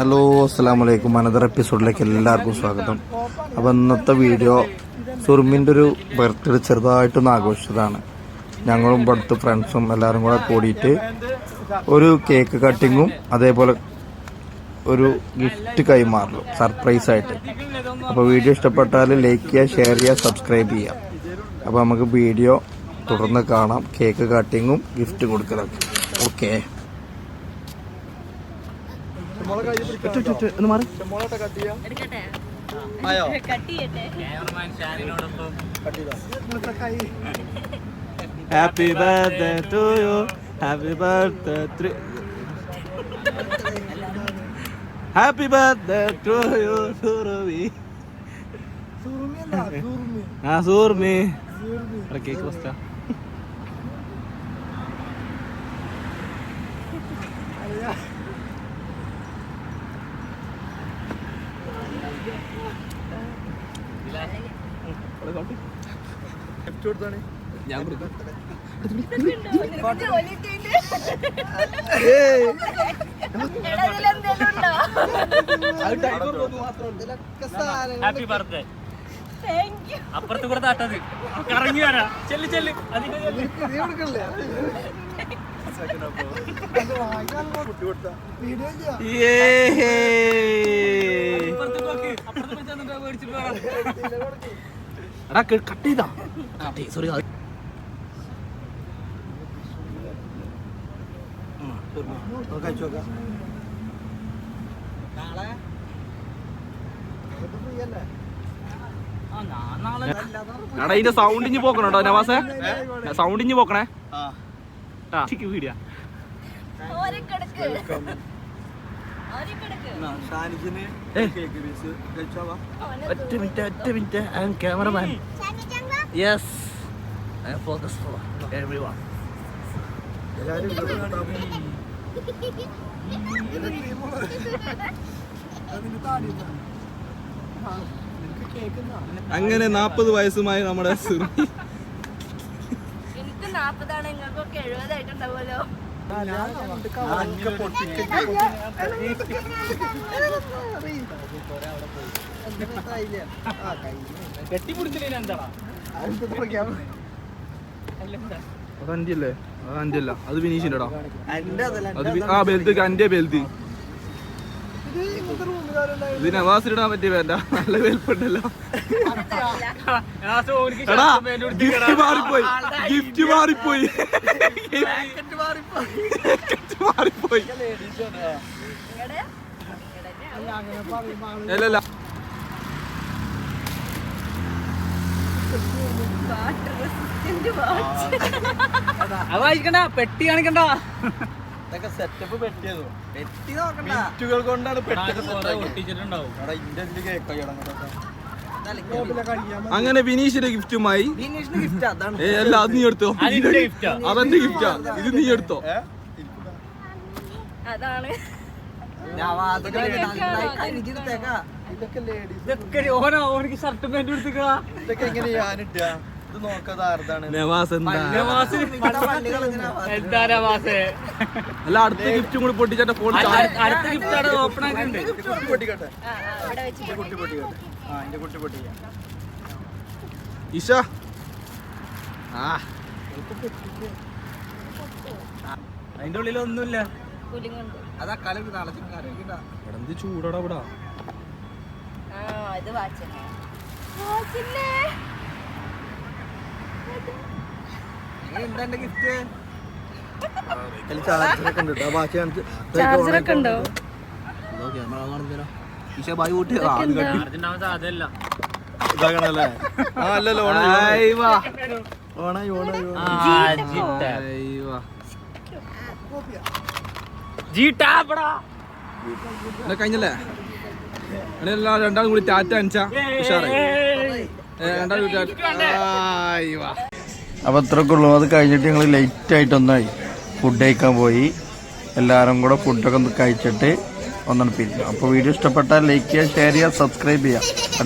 Hello അസ്സാം വലൈക്കും another എപ്പിസോഡിലേക്ക് എല്ലാവർക്കും സ്വാഗതം. അപ്പോൾ ഇന്നത്തെ വീഡിയോ സുറുമിന്റെ ഒരു ബർത്ത്ഡേ ചെറുതായിട്ടൊന്ന് ആഘോഷിച്ചതാണ്. ഞങ്ങളും ഇവിടുത്തെ ഫ്രണ്ട്സും എല്ലാവരും കൂടെ കൂടിയിട്ട് ഒരു കേക്ക് കട്ടിങ്ങും അതേപോലെ ഒരു ഗിഫ്റ്റ് കൈമാറലും സർപ്രൈസ് ആയിട്ട്. അപ്പോൾ വീഡിയോ ഇഷ്ടപ്പെട്ടാൽ ലൈക്ക് ചെയ്യുക ഷെയർ ചെയ്യുക സബ്സ്ക്രൈബ് ചെയ്യുക. അപ്പോൾ നമുക്ക് വീഡിയോ തുടർന്ന് കാണാം. കേക്ക് കട്ടിങ്ങും gift കൊടുക്കലൊക്കെ. Okay happy birthday to you. Happy birthday to happy birthday to you Surumi. ആ സൂർമി കേക്ക് ഫസ്റ്റാ ഞാൻ ഹാപ്പി ബർത്ത്ഡേ അപ്പുറത്ത് കൂടെ താട്ടത് കറങ്ങി വരാ. ചെല്ല് ചെല്ല്. അധികം അപ്പുറത്ത് നോക്ക്. അപ്പുറത്ത് മേടിച്ചിട്ട് എടാ കട്ട് ചെയ്താ? സോറി എടാ ഇതിന്റെ സൗണ്ട് ഇഞ്ഞ് പോക്കണോ കേട്ടോ നവാസേ? സൗണ്ട് ഇഞ്ഞ് പോക്കണേ? ആ. വീഡിയോ ഒറ്റ മിനിറ്റ് ഒറ്റ minute. I am cameraman yes I focus for everyone അങ്ങനെ നാപ്പത് വയസ്സുമായി നമ്മുടെ സുറുമി എനിക്ക് നാപ്പതാണ് നിങ്ങൾക്കൊക്കെ എഴുപതായിട്ടുണ്ടാവുമല്ലോ. കെട്ടിപ്പിടിച്ചില്ല എന്താടാ അത് അഞ്ചല്ലേ? അത് അഞ്ചല്ല. അത് വിനീഷിന്റെ അത് ആ ബെൽത്ത് അന്റെ ബെൽറ്റ് ഇത് നവാസിലിടാൻ പറ്റിയ വേണ്ട നല്ല വലുപ്പുണ്ടല്ലോ എടാ ഗിഫ്റ്റ് ഗിഫ്റ്റ് മാറിപ്പോയി. മാറിപ്പോയി. അല്ലല്ല അത് വായിക്കണ്ട പെട്ടി കാണിക്കണ്ട. സെറ്റപ്പ് പെട്ടിയതോ. പെട്ടി നോക്കണ്ട. ഗിഫ്റ്റുകൾ കൊണ്ടാണ് ഒട്ടിച്ചിട്ടുണ്ടാവും. അങ്ങനെ വിനീഷിന്റെ ഗിഫ്റ്റുമായി അല്ല അത് നീ എടുത്തോ? അതിന്റെ ഗിഫ്റ്റാ ഇത് നീ എടുത്തോ? അതാണ്. ഇതൊക്കെ ഓനോ ഓനിക്ക് നവാസ് എന്താ? നവാസേ. അല്ല അടുത്ത ഗിഫ്റ്റും കൂടി പൊട്ടിച്ചിട്ട് ഫോൺ അടുത്ത- അടുത്ത ഗിഫ്റ്റ് ഓപ്പൺ ആക്കിണ്ട്? ആ, ആ, അവിടെ വെച്ചിട്ട് ഇഷ ആ അതിന്റെ ഉള്ളിൽ ഒന്നുമില്ല. അതാ ഉണ്ട് എന്ത് ചൂടടാ ഇവിടെ. ആ ഇത് വാച്ച് വാച്ചില്ലേ ചാർജറൊക്കെ ഉണ്ടോ കഴിഞ്ഞല്ലേ? രണ്ടാളും കൂടി ടാറ്റ അനിച്ചാ ഉഷാറായി. അപ്പോൾ ഉള്ളു. അത് കഴിഞ്ഞിട്ട് ഞങ്ങൾ ലേറ്റ് ആയിട്ടൊന്നായി ഫുഡ് കഴിക്കാൻ പോയി. എല്ലാവരും കൂടെ ഫുഡൊക്കെ ഒന്ന് കഴിച്ചിട്ട് ഒന്നാണ് പിരിഞ്ഞു അപ്പോൾ വീഡിയോ ഇഷ്ടപ്പെട്ടാൽ ലൈക്ക് ചെയ്യുക ഷെയർ ചെയ്യുക സബ്സ്ക്രൈബ് ചെയ്യുക.